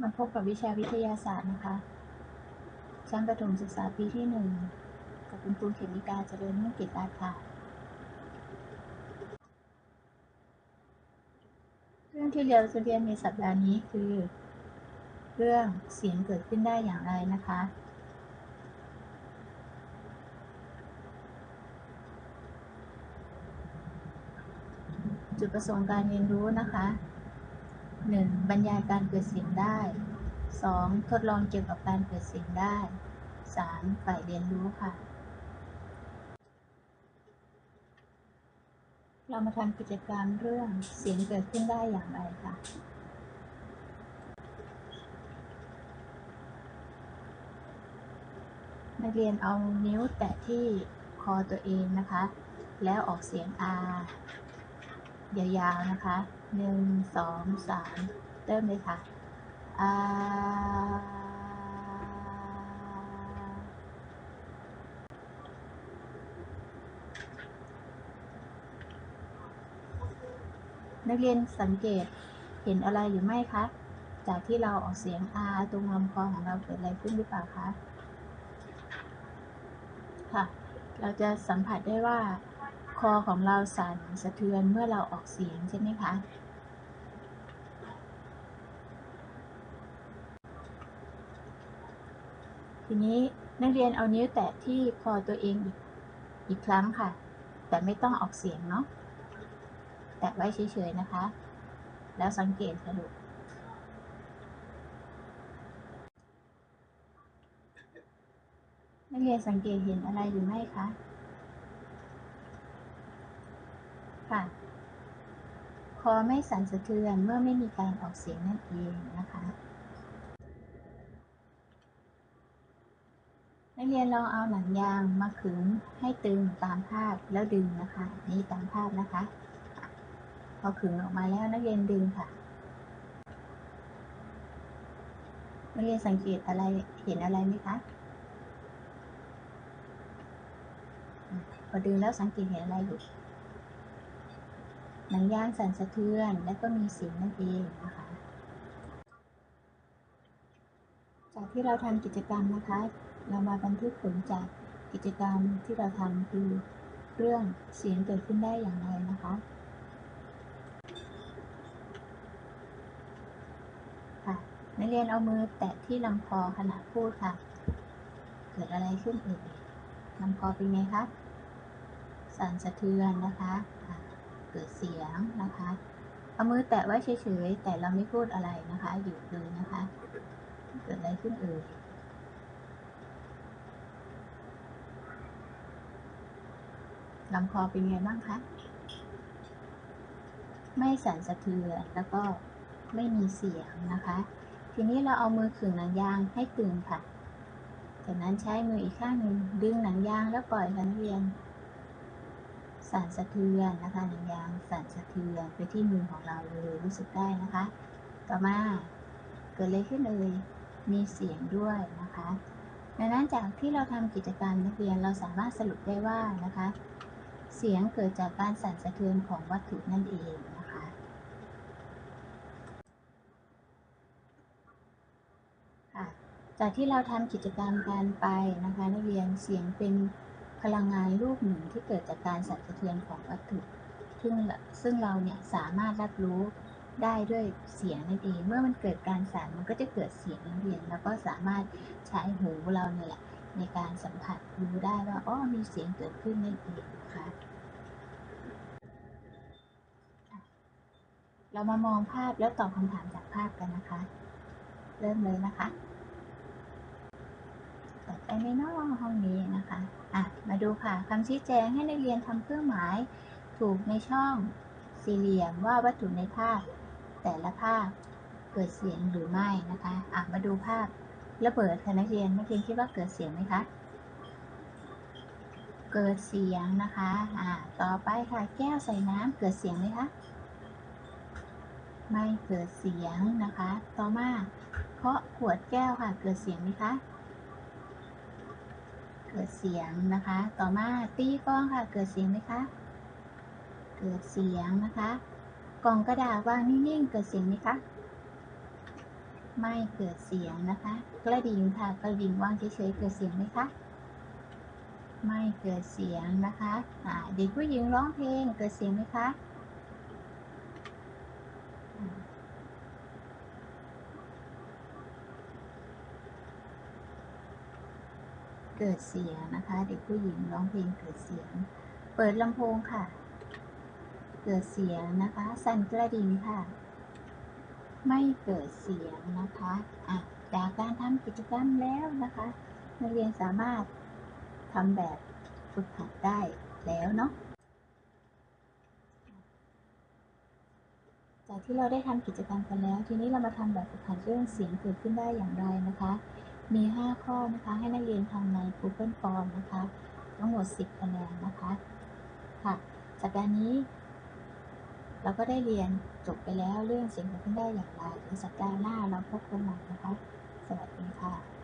มาพบกับวิชาวิทยาศาสตร์นะคะ ชั้นประถมศึกษาปีที่หนึ่งกับคุณครูเขมิกาเจริญมุ่งกิจอาค่ะ เรื่องที่เราจะเรียนในสัปดาห์นี้คือ เรื่องเสียงเกิดขึ้นได้อย่างไรนะคะ จุดประสงค์การเรียนรู้นะคะ 1. บรรยายการเกิดเสียงได้ 2. ทดลองเกี่ยวกับการเกิดเสียงได้ 3. ฝ่ายเรียนรู้ค่ะ เรามาทำกิจกรรมเรื่องเสียงเกิดขึ้นได้อย่างไรค่ะนักเรียนเอานิ้วแตะที่คอตัวเองนะคะ แล้วออกเสียง R ยาวๆนะคะหนึ่งสองสามเริ่มเลยค่ะอ่านักเรียนสังเกตเห็นอะไรหรือไม่คะ จากที่เราออกเสียง R ตรงลำคอของเราเกิดอะไรขึ้นหรือเปล่าคะ ค่ะ เราจะสัมผัสได้ว่า คอของเราสั่นสะเทือนเมื่อเราออกเสียงใช่ไหมคะ ทีนี้นักเรียนเอานิ้วแตะที่คอตัวเองอีกอีกครั้งค่ะ แต่ไม่ต้องออกเสียงเนาะ แตะไว้เฉยๆนะคะ แล้วสังเกตกระดูกนักเรียนสังเกตเห็นอะไรหรือไม่คะ ค่ะ คอไม่สั่นสะเทือนเมื่อไม่มีการออกเสียงนั่นเองนะคะ นักเรียนลองเอาหนังยางมาขึงให้ตึงตามภาพแล้วดึงนะคะ นี่ตามภาพนะคะ พอขึงออกมาแล้วนักเรียนดึงค่ะนักเรียนสังเกตอะไรเห็นอะไรไหมคะพอดึงแล้วสังเกตเห็นอะไรลูก หนังยางสั่นสะเทือน และก็มีเสียงนั่นเองนะคะ จากที่เราทำกิจกรรมนะคะ เรามาบันทึกผลจากกิจกรรมที่เราทำคือเรื่องเสียงเกิดขึ้นได้อย่างไรนะคะค่ะนักเรียนเอามือแตะที่ลำคอขณะพูดค่ะ เกิดอะไรขึ้นเอ่ยลำคอเป็นไงคะ สั่นสะเทือนนะคะ กิดเสียงนะคะเอามือแตะไว้เฉยๆ แต่เราไม่พูดอะไรนะคะหยุดเลยนะคะ เกิดอะไรขึ้นเอ่ยลำคอเป็นไงบ้างคะ ไม่สั่นสะเทือนแล้วก็ไม่มีเสียงนะคะ ทีนี้เราเอามือขึงหนังยางให้ตึงค่ะ จากนั้นใช้มืออีกข้างหนึ่งดึงหนังยางแล้วปล่อยค่ะนักเรียน สั่นสะเทือนนะคะหนังยางสั่นสะเทือนไปที่มือของเราเลยรู้สึกได้นะคะ ต่อมาเกิดอะไรขึ้นเลยมีเสียงด้วยนะคะดังนั้นจากที่เราทำกิจกรรมนักเรียนเราสามารถสรุปได้ว่านะคะ เสียงเกิดจากการสั่นสะเทือนของวัตถุนั่นเองนะคะค่ะจากที่เราทำกิจกรรมการไปนะคะนักเรียนเสียงเป็น พลังงานรูปหนึ่งที่เกิดจากการสั่นสะเทือนของวัตถุซึ่งซึ่งเราเนี่ยสามารถรับรู้ได้ด้วยเสียงนั่นเอง เมื่อมันเกิดการสั่นมันก็จะเกิดเสียงนักเรียน แล้วก็สามารถใช้หูเราเนี่ยแหละในการสัมผัสรู้ได้ว่าอ๋อมีเสียงเกิดขึ้นนั่นเองนะคะเรามามองภาพแล้วตอบคำถามจากภาพกันนะคะ เริ่มเลยนะคะตอไปในนอกห้องนี้นะคะ มาดูค่ะคำชี้แจงให้นักเรียนทำเครื่องหมาย ถูกในช่องสี่เหลี่ยมว่าวัตถุในภาพ แต่ละภาพเกิดเสียงหรือไม่นะคะอะมาดูภาพระเบิดค่ะนักเรียนนักเรียนคิดว่าเกิดเสียงไหมคะเกิดเสียงนะคะอ่าต่อไปค่ะ แก้วใส่น้ำเกิดเสียงไหมคะ ไม่เกิดเสียงนะคะ ต่อมาเคาะขวดแก้วค่ะ เกิดเสียงไหมคะ เกิดเสียงนะคะ ต่อมาตีกลองค่ะ เกิดเสียงไหมคะ เกิดเสียงนะคะกล่องกระดาษวางนิ่งๆ เกิดเสียงไหมคะ ไม่เกิดเสียงนะคะ กระดิ่งค่ะ กระดิ่งวางเฉยๆ เกิดเสียงไหมคะ ไม่เกิดเสียงนะคะเด็กผู้หญิงร้องเพลง เกิดเสียงไหมคะ เกิดเสียงนะคะ เด็กผู้หญิงร้องเพลงเกิดเสียง เปิดลำโพงค่ะ เกิดเสียงนะคะ สั่นกระดิ่งค่ะ ไม่เกิดเสียงนะคะอะจากการทำกิจกรรมแล้วนะคะนักเรียนสามารถทำแบบฝึกหัดได้แล้วเนาะจากที่เราได้ทำกิจกรรมกันแล้ว ทีนี้เรามาทำแบบฝึกหัดเรื่องเสียงเกิดขึ้นได้อย่างไรนะคะ มี 5 ข้อนะคะ ให้นักเรียนทำใน Google Form นะคะ ทั้งหมด 10คะแนนนะคะค่ะจากการนี้ เราก็ได้เรียนจบไปแล้วเรื่องเสียงเกิดขึ้นได้อย่างไรเดี๋ยวสัปดาห์หน้าเราพบกันใหม่นะคะ สวัสดีค่ะ